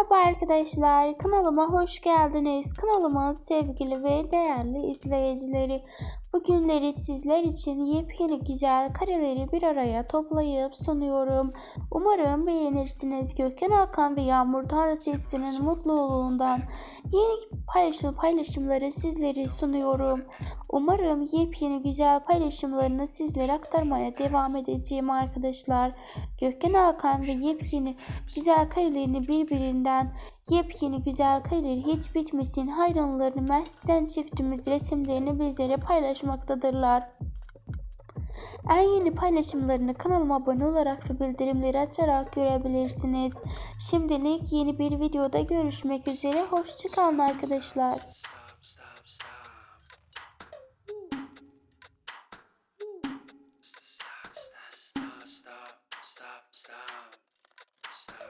Merhaba arkadaşlar, kanalıma hoş geldiniz. Kanalımın sevgili ve değerli izleyicileri. Bugünleri sizler için yepyeni güzel kareleri bir araya toplayıp sunuyorum. Umarım beğenirsiniz. Gökhan Hakan ve Yağmur Tanrı sesinin mutluluğundan yeni paylaşım paylaşımları sizlere sunuyorum. Umarım yepyeni güzel paylaşımlarını sizlere aktarmaya devam edeceğim arkadaşlar. Gökhan Hakan ve yepyeni güzel karelerini birbirinden yepyeni güzel kareleri hiç bitmesin hayranlarını meslen çiftimiz resimlerini bizlere paylaşmaktadırlar. En yeni paylaşımlarını kanalıma abone olarak ve bildirimleri açarak görebilirsiniz. Şimdilik yeni bir videoda görüşmek üzere. Hoşçakalın arkadaşlar. stop,